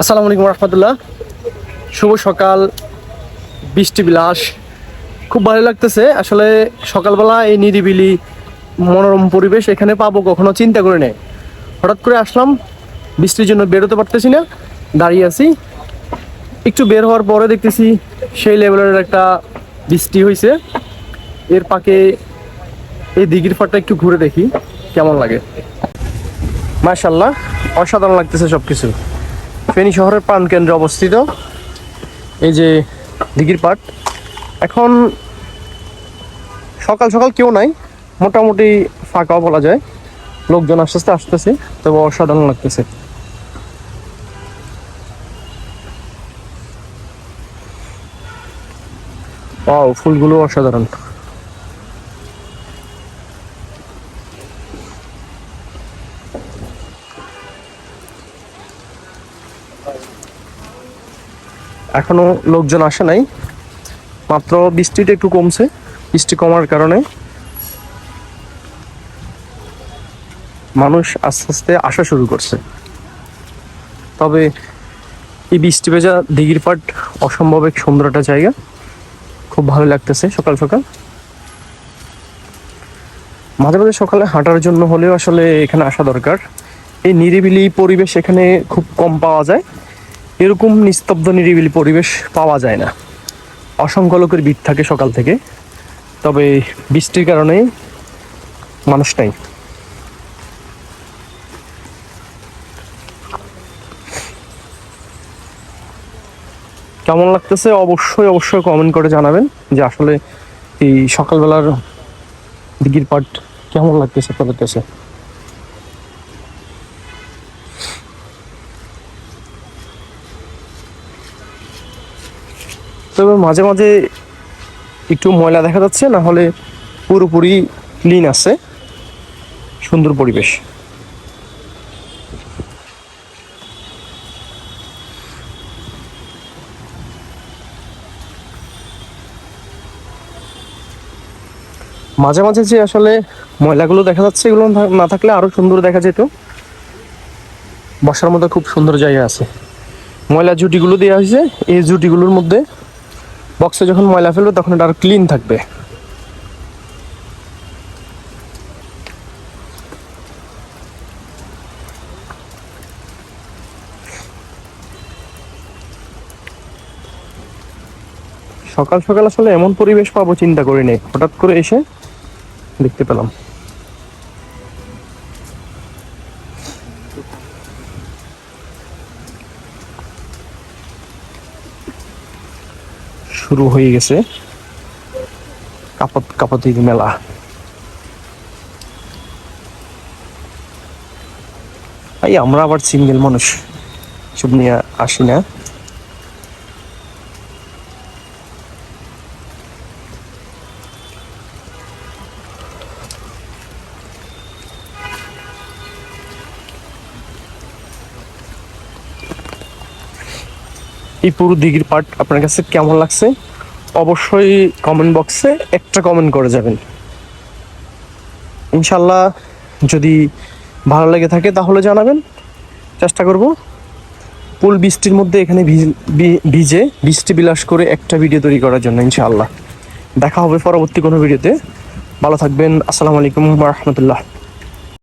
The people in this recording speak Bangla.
আসসালামু আলাইকুম রহমতুল্লাহ। শুভ সকাল। বৃষ্টি বিলাস। খুব ভালো লাগতেছে। আসলে সকালবেলা এই নিরিবিলি মনোরম পরিবেশ এখানে পাবো কখনো চিন্তা করে নেই। হঠাৎ করে আসলাম। বৃষ্টির জন্য বেরোতে পারতেছি না। দাঁড়িয়ে আছি। একটু বের হওয়ার পরে দেখতেছি সেই লেভেলের একটা বৃষ্টি হয়েছে এর পাকে এই দিঘির ফাটটা একটু ঘুরে দেখি। কেমন লাগে? মাশাল্লাহ অসাধারণ লাগতেছে সব কিছু ফেনী শহরের প্রাণকেন্দ্রে অবস্থিত। এই যে দিঘির পাট। এখন সকাল সকাল কেউ নাই। মোটামুটি ফাঁকাও বলা যায়। লোকজন আস্তে আস্তে আসতেছে, তবে অসাধারণ লাগতেছে। ও ফুলগুলো অসাধারণ। এখনও লোকজন আসে নাই। মাত্র বৃষ্টিটা একটু কমছে, বৃষ্টি কমার কারণে। মানুষ আস্তে আস্তে আসা শুরু করছে। তবে এই বৃষ্টি ভেজা দিঘির পাট অসম্ভব এক সুন্দর একটা জায়গা। খুব ভালো লাগতেছে সকাল সকাল। মাঝে মাঝে সকালে হাঁটার জন্য হলেও আসলে এখানে আসা দরকার। এই নিরিবিলি পরিবেশ এখানে খুব কম পাওয়া যায়। এরকম নিস্তব্ধ, নিরিবিলি পরিবেশ পাওয়া যায় না। অসংখ্য লোকের ভিড় থাকে সকাল থেকে, তবে বৃষ্টির কারণে মানুষ নাই। কেমন লাগতেছে? অবশ্যই অবশ্যই কমেন্ট করে জানাবেন যে আসলে এই সকালবেলার দিঘির পাট কেমন লাগতেছে আপনাদের কাছে তবে মাঝে মাঝে একটু ময়লা দেখা যাচ্ছে, না হলে পুরোপুরি ক্লিন আছে, সুন্দর পরিবেশ। মাঝে মাঝে যে আসলে ময়লাগুলো দেখা যাচ্ছে, এগুলো না- থাকলে আরও সুন্দর দেখা যেত। বসার মধ্যে খুব সুন্দর জায়গা আছে। ময়লা জুটিগুলো দেওয়া হয়েছে, এই জুটিগুলোর মধ্যে বক্সে যখন ময়লা ফেলবে, তখন এটা আরও ক্লিন থাকবে। সকাল সকাল আসলে এমন পরিবেশ পাবো, চিন্তা করি নেই। হঠাৎ করে এসে দেখতে পেলাম। শুরু হয়ে গেছে। কাপত কাপতির মেলা। এই আমরা আবার সিঙ্গেল মানুষ। সব নিয়ে আসি না। এই পুরো দিঘির পার্ট আপনার কাছে কেমন লাগছে? অবশ্যই কমেন্ট বক্সে একটা কমেন্ট করে যাবেন। ইনশাল্লাহ যদি ভালো লেগে থাকে তাহলে জানাবেন। চেষ্টা করব পুল বৃষ্টির মধ্যে এখানে ভিজ- বৃষ্টি বিলাস করে একটা ভিডিও তৈরি করার জন্য ইনশাআল্লাহ। দেখা হবে পরবর্তী কোনো ভিডিওতে ভালো থাকবেন। আসসালামু আলাইকুম রহমতুল্লাহ।